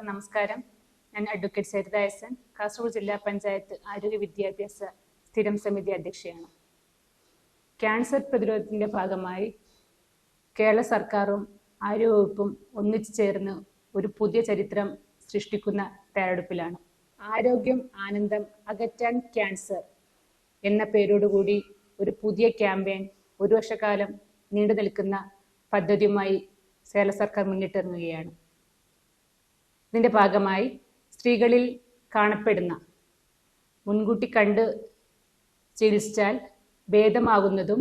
എല്ലാവർക്കും നമസ്കാരം. ഞാൻ advocate Saritha S N Kasaragod ജില്ലാ പഞ്ചായത്ത് ആരോഗ്യ വിദ്യാഭ്യാസ സ്ഥിരം സമിതി അധ്യക്ഷയാണ്. ക്യാൻസർ പ്രതിരോധത്തിന്റെ ഭാഗമായി കേരള സർക്കാരും ആരോഗ്യവകുപ്പും ഒന്നിച്ചു ചേർന്ന് ഒരു പുതിയ ചരിത്രം സൃഷ്ടിക്കുന്ന തയ്യാറെടുപ്പിലാണ്. ആരോഗ്യം ആനന്ദം അകറ്റാൻ ക്യാൻസർ എന്ന പേരോടുകൂടി ഒരു പുതിയ ക്യാമ്പയിൻ ഒരു വർഷക്കാലം നീണ്ടു നിൽക്കുന്ന പദ്ധതിയുമായി കേരള സർക്കാർ മുന്നിട്ടിറങ്ങുകയാണ്. ഇതിന്റെ ഭാഗമായി സ്ത്രീകളിൽ കാണപ്പെടുന്ന മുൻകൂട്ടി കണ്ട് ചികിത്സിച്ചാൽ ഭേദമാകുന്നതും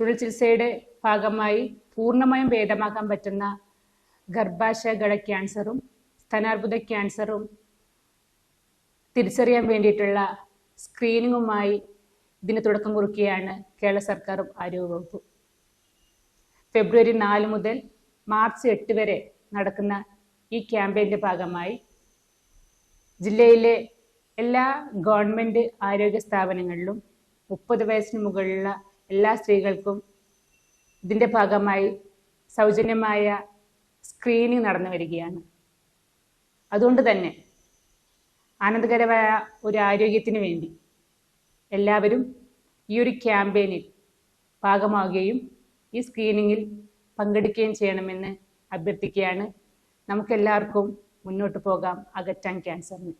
തുടർ ചികിത്സയുടെ ഭാഗമായി പൂർണമായും ഭേദമാക്കാൻ പറ്റുന്ന ഗർഭാശയഗട ക്യാൻസറും സ്തനാർബുദ ക്യാൻസറും തിരിച്ചറിയാൻ വേണ്ടിയിട്ടുള്ള സ്ക്രീനിങ്ങുമായി ഇതിന് തുടക്കം കുറിക്കുകയാണ് കേരള സർക്കാരും ആരോഗ്യവകുപ്പും. ഫെബ്രുവരി നാല് മുതൽ മാർച്ച് എട്ട് വരെ നടക്കുന്ന ഈ ക്യാമ്പയിന്റെ ഭാഗമായി ജില്ലയിലെ എല്ലാ ഗവൺമെന്റ് ആരോഗ്യ സ്ഥാപനങ്ങളിലും മുപ്പത് വയസ്സിന് മുകളിലുള്ള എല്ലാ സ്ത്രീകൾക്കും ഇതിന്റെ ഭാഗമായി സൗജന്യമായ സ്ക്രീനിങ് നടന്നു വരികയാണ്. അതുകൊണ്ട് തന്നെ ആനന്ദകരമായ ഒരു ആരോഗ്യത്തിന് വേണ്ടി എല്ലാവരും ഈ ഒരു ക്യാമ്പയിനിൽ ഭാഗമാവുകയും ഈ സ്ക്രീനിങ്ങിൽ പങ്കെടുക്കുകയും ചെയ്യണമെന്ന് അഭ്യർത്ഥിക്കുകയാണ് നമുക്കെല്ലാവർക്കും മുന്നോട്ട് പോകാം. അകറ്റാൻ ക്യാൻസറിന്.